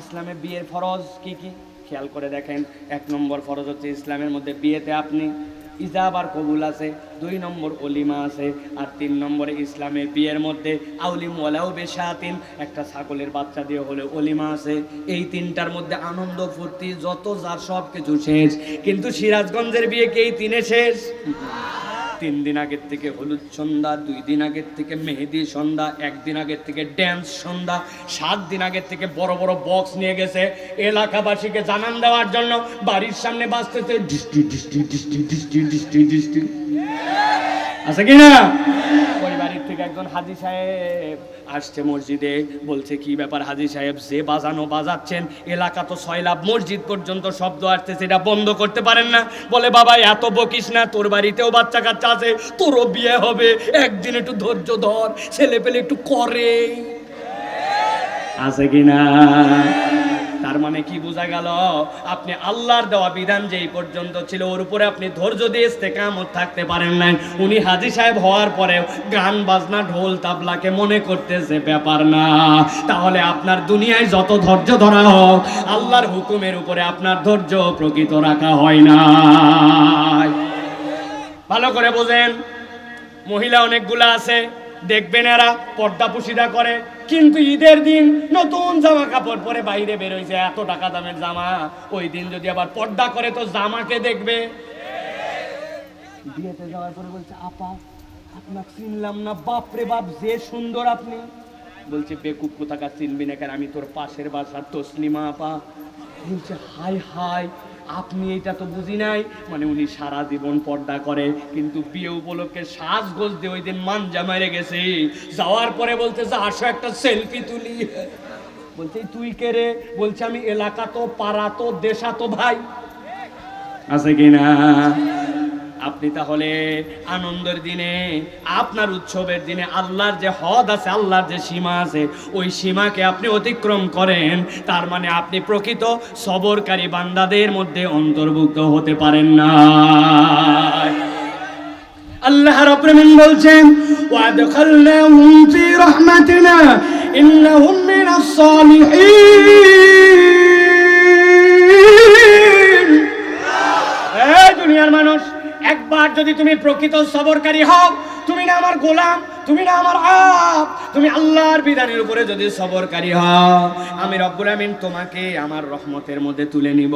ইসলামে বিয়ের ফরজ কি কি? খেয়াল করে দেখেন, এক নম্বর ফরজ হচ্ছে ইসলামের মধ্যে বিয়েতে আপনি ইজাব আর কবুল আছে, দুই নম্বর অলিমা আছে, আর তিন নম্বরে ইসলামে বিয়ের মধ্যে আউলিম ওয়ালাও বেশাতিন, একটা ছাগলের বাচ্চা দিয়ে হলে অলিমা আছে। এই তিনটার মধ্যে আনন্দ, ফুর্তি, যত যার সব কিছু শেষ। কিন্তু সিরাজগঞ্জের বিয়ে কি এই তিনে শেষ? তিন দিন আগের থেকে হলুদ সন্ধ্যা দুই দিন আগের থেকে মেহেদি সন্ধ্যা একদিন আগের থেকে ড্যান্স সন্ধ্যা সাত দিন আগের থেকে বড় বড় বক্স নিয়ে গেছে এলাকাবাসীকে জানান দেওয়ার জন্য বাড়ির সামনে বাঁচতেছে ডিস্ট্রি ডিস্ট্রি ডিস্ট্রি ডিস্ট্রি ডিস্ট্রি ডিস্ট্রি আছে কি না থেকে একজন হাজি সাহেব আসছে মসজিদে, বলছে, কি ব্যাপার হাজি সাহেব? যে বাজানো বাজাচ্ছেন, এলাকা তো সয়লাভ মসজিদ পর্যন্ত শব্দ আসতেছে সেটা বন্ধ করতে পারেন না। বলে, বাবা, এত বকিস না, তোর বাড়িতেও বাচ্চা কাচ্চা আছে, তোরও বিয়ে হবে, একদিন একটু ধৈর্য ধর ছেলে পেলে একটু করে আছে কি না? তার মানে কি বোঝা গেল? আপনি আল্লাহর দেওয়া বিধান যেই পর্যন্ত ছিল, ওর উপরে আপনি ধৈর্য দিয়ে ইস্তেকামত থাকতে পারেন নাই। উনি হাজি সাহেব হওয়ার পরে গান, বাজনা, ঢোল, তাবলাকে মনে করতেছে, ব্যাপার না। তাহলে আপনার দুনিয়ায় যত ধৈর্য ধরা হোক, আল্লাহর হুকুমের উপরে আপনার ধৈর্য প্রকৃত রাখা হয় না। ভালো করে বোঝেন, মহিলা অনেকগুলা আছে, দেখবেন এরা পর্দা পুশিদা করে কিন্তু ঈদের দিন নতুন জামা কাপড় পরে বাইরে বেরোইছে, এত টাকা দামের জামা। ওই দিন যদি আবার পর্দা করে, তো জামাকে দেখবে? বিয়েতে যাওয়ার পরে বলছে, আপা, আপনাকে চিনলাম না। বাপ রে বাপ, যে সুন্দর আপনি। বলছে, বেকুব কোথাকার চিনবি না কেন? আমি তোর পাশের বাসার তসলিমা, আপা। বলছে, হাই হাই আপনি এটা তো বুঝি নাই। মানে উনি সারা জীবন পর্দা করে, কিন্তু বিয়ে উপলক্ষে সাজগোজ দিয়ে ওই দিন মানজা মেরে গেছে। যাওয়ার পরে বলতেছে আসো একটা সেলফি তুলি। বলছে, তুই কে রে? বলছে, আমি এলাকা তো, পাড়া তো, দেশা তো ভাই। আছে কিনা? আপনি তাহলে আনন্দের দিনে, আপনার উৎসবের দিনে আল্লাহর যে হদ আছে, আল্লাহর যে সীমা আছে, ওই সীমাকে আপনি অতিক্রম করেন। তার মানে আপনি প্রকৃত সবরকারী বান্দাদের মধ্যে অন্তর্ভুক্ত হতে পারেন না। আল্লাহ রাব্বুল বলছেন, ওয়াদখালনাহুম ফি রাহমাতিনা, ইন্নাহুম মিনাস সালিহিন। দুনিয়ার মানুষ একবার যদি তুমি প্রকৃত সবরকারী হও, তুমি না আমার গোলাম, তুমি না আমার আপ, তুমি আল্লাহর বিধানের উপরে যদি সবরকারী হও, আমি রব্বুল আমিন তোমাকে আমার রহমতের মধ্যে তুলে নিব।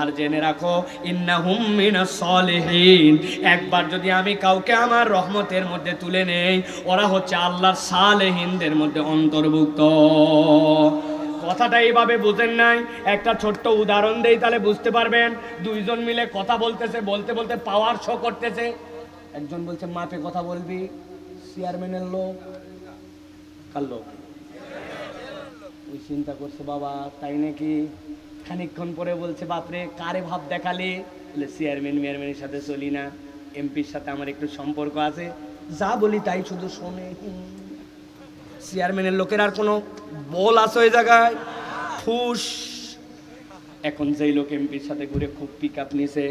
আর জেনে রাখো, ইন্নাহুম মিনাস সলিহিন। একবার যদি আমি কাউকে আমার রহমতের মধ্যে তুলে নেই, ওরা হচ্ছে আল্লাহর সালেহিনদের মধ্যে অন্তর্ভুক্ত। কথাটা এইভাবে বুঝেন নাই। একটা ছোট্ট উদাহরণ দেই, তাহলে বুঝতে পারবেন। দুইজন মিলে কথা বলতেছে, বলতে বলতে পাওয়ার শো করতেছে। একজন বলছে মাপে কথা বলবি? চেয়ারম্যানের লোক। কার লোক? ওই চিন্তা করছে, বাবা, তাই নাকি? খানিকক্ষণ পরে বলছে, বাপরে, কারে ভাব দেখালে? বলে চেয়ারম্যান মেয়ারম্যানের সাথে চলি না। এমপির সাথে আমার একটু সম্পর্ক আছে। যা বলি তাই শুধু শোনে। চেয়ারম্যানের লোকের আর কোনো বল আছে ওই জায়গায়? ফুস। এখন যেই লোক এমপির সাথে ঘুরে খুব পিক আপ নিয়েছে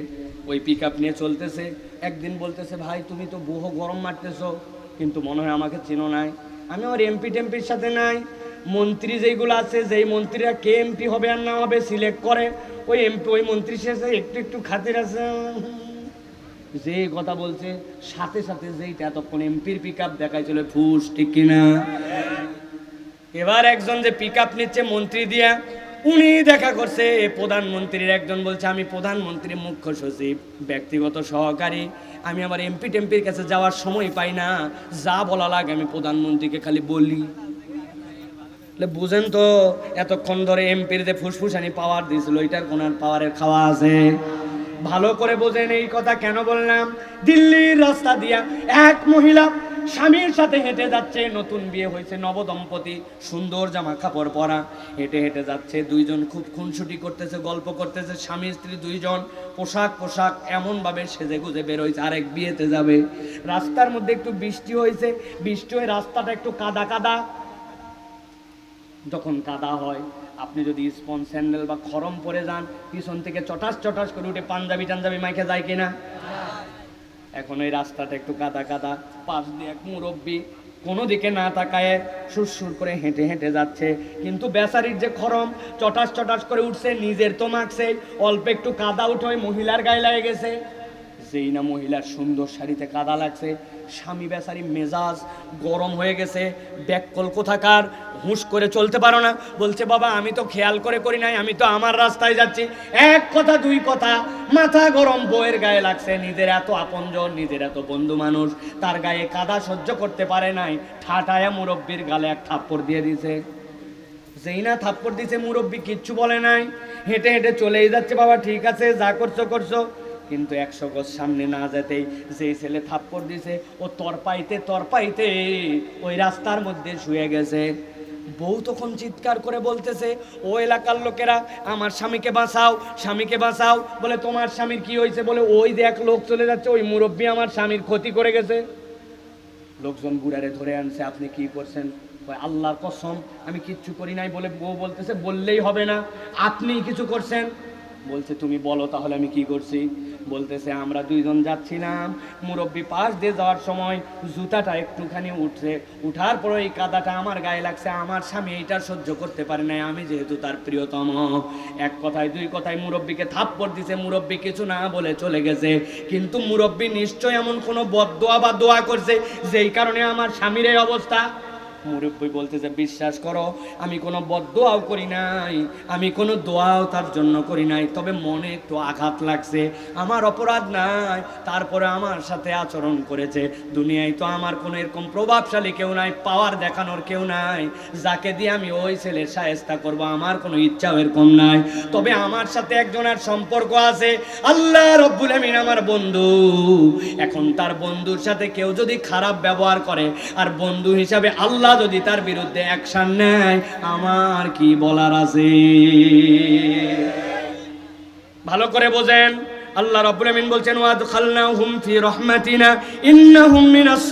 ওই পিক আপ নিয়ে চলতেছে। একদিন বলতেছে, ভাই, তুমি তো বহু গরম মারতেছো, কিন্তু মনে হয় আমাকে চেনো নাই। আমি আমার এমপি টেম্পির সাথে নাই। মন্ত্রী যেইগুলো আছে, যেই মন্ত্রীরা কে এমপি হবে আর না হবে, সিলেক্ট করে। ওই এমপি, ওই মন্ত্রীর সাথে একটু একটু খাতির আছে যে কথা বলছে, সাথে সাথে যেইটা এতক্ষণ এমপির পিক আপ দেখাইছিল, ফুস, ঠিক কিনা? এবার একজন যে পিক আপ নিচ্ছে মন্ত্রী দিয়া, উনি দেখা করছে প্রধানমন্ত্রীর একজন বলছে, আমি প্রধানমন্ত্রীর মুখ্য সচিব, ব্যক্তিগত সহকারী, আমি আমার এমপি টেম্পির কাছে যাওয়ার সময় পাই না, যা বলা লাগে আমি প্রধানমন্ত্রীকে খালি বলি। বুঝেন তো, এতক্ষণ ধরে এমপির যে ফুসফুসানি পাওয়ার দিয়েছিল ওইটার কোন পাওয়ারের খাওয়া আছে? ভালো করে বোঝেন এই কথা কেন বললাম? দিল্লির রাস্তা দিয়া এক মহিলা স্বামীর সাথে হেঁটে যাচ্ছে, নতুন বিয়ে হয়েছে, নবদম্পতি, সুন্দর জামা কাপড় পরা। হেঁটে হেঁটে যাচ্ছে, দুইজন খুব খুনসুটি করতেছে, গল্প করতেছে, স্বামী, স্ত্রী দুইজন পোশাক পোশাক এমনভাবে সেজে গুজে বেরোইছে আরেক বিয়েতে যাবে। রাস্তার মধ্যে একটু বৃষ্টি হয়েছে, বৃষ্টি হয়ে রাস্তাটা একটু কাদা কাদা। যখন কাদা হয় আপনি যদি স্পন স্যান্ডেল বা খরম পরে যান, পিছন থেকে চটাস চটাস করে উঠে পাঞ্জাবি টাঞ্জাবি মাইকে যায় কিনা? এখন এই রাস্তাটা একটু কাদা কাদা, পাশ দিয়ে এক মুরব্বী কোনো দিকে না তাকায় সুরসুর করে হেঁটে হেঁটে যাচ্ছে। কিন্তু বেচারির যে খরম, চটাস চটাস করে উঠছে, নিজের তো মাখছে অল্প একটু কাদা উঠে ওই মহিলার গায়ে লাগে গেছে। যেই না মহিলার সুন্দর শাড়িতে কাদা লাগছে, স্বামী বেচারি মেজাজ গরম হয়ে গেছে, ব্যাককল কোথাকার, হুঁশ করে চলতে পারো না। বলছে, বাবা, আমি তো খেয়াল করে করি নাই, আমি তো আমার রাস্তায় যাচ্ছি। এক কথা, দুই কথা, মাথা গরম বইয়ের গায়ে লাগছে। নিজের এত আপনজন, নিজের এত বন্ধু মানুষ, তার গায়ে কাদা সহ্য করতে পারে নাই। ঠাটায়া মুরব্বীর গালে এক থাপ্পড় দিয়ে দিছে যেই না থাপ্পড় দিছে মুরব্বী কিচ্ছু বলে নাই। হেঁটে হেঁটে চলেই যাচ্ছে, বাবা, ঠিক আছে, যা করছ করছ। কিন্তু একশো গজ সামনে না যেতেই যেই ছেলে থাপ্পড় দিছে, ও তরপাইতে তরপাইতে ওই রাস্তার মধ্যে শুয়ে গেছে। বউ তখন চিৎকার করে বলতেছে, ও এলাকার লোকেরা, আমার স্বামীকে বাঁচাও স্বামীকে বাঁচাও। বলে, তোমার স্বামীর কি হয়েছে? বলে, ওই দেখ লোক চলে যাচ্ছে, ওই মুরব্বী আমার স্বামীর ক্ষতি করে গেছে। লোকজন বুড়ারে ধরে আনছে, আপনি কি করছেন? আল্লাহর কসম, আমি কিচ্ছু করি নাই। বলে বউ বলতেছে, বললেই হবে না আপনি কিছু করছেন। বলছে, তুমি বলো তাহলে আমি কি করছি? বলতেছে, আমরা দুইজন যাচ্ছিলাম। মুরব্বী পাশ দিয়ে যাওয়ার সময় জুতাটা একটুখানি উঠছে। উঠার পরে এই কাদাটা আমার গায়ে লাগছে। আমার স্বামী এইটা সহ্য করতে পারে নাই। আমি যেহেতু তার প্রিয়তম। এক কথায়, দুই কথায় মুরব্বীকে থাপ্পড় দিছে। মুরব্বী কিছু না বলে চলে গেছে। কিন্তু মুরব্বী নিশ্চয় এমন কোনো বদদোয়া বা দোয়া করছে, যেই কারণে আমার স্বামীর এই অবস্থা। মুরব্বী বলতে যে, বিশ্বাস করো, আমি কোনো বদদোয়াও করি নাই, আমি কোনো দোয়াও তার জন্য করি নাই, তবে মনে একটু আঘাত লাগছে, আমার অপরাধ নাই, তারপরে আমার সাথে আচরণ করেছে, দুনিয়ায় তো আমার কোনো এরকম প্রভাবশালী কেউ নাই, পাওয়ার দেখানোর কেউ নাই, যাকে দিয়ে আমি ওই ছেলের সাহেস্তা করব, আমার কোনো ইচ্ছাও এরকম নাই, তবে আমার সাথে একজনের সম্পর্ক আছে, আল্লাহ রব্বুল আমিন আমার বন্ধু, এখন তার বন্ধুর সাথে কেউ যদি খারাপ ব্যবহার করে, আর বন্ধু হিসাবে আল্লাহ যদি তার বিরুদ্ধে অ্যাকশন নেয় আমার কি বলার আছে? ভালো করে বোঝেন। আল্লাহ রাব্বুল আমিন বলছেন ওয়াদ খালনাহুম ফি রাহমাতিনা, ইন্নাহুম মিনাস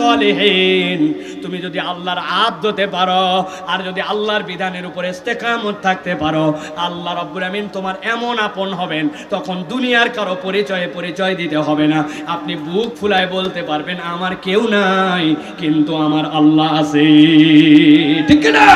তুমি যদি আল্লাহর আব্দ হতে পারো, আর যদি আল্লাহর বিধানের উপরে ইস্তেকামত থাকতে পারো, আল্লাহ রাব্বুল আমিন তোমার এমন আপন হবেন, তখন দুনিয়ার কারও পরিচয়ে পরিচয় দিতে হবে না। আপনি বুক ফুলায় বলতে পারবেন, আমার কেউ নাই, কিন্তু আমার আল্লাহ আছে। ঠিক না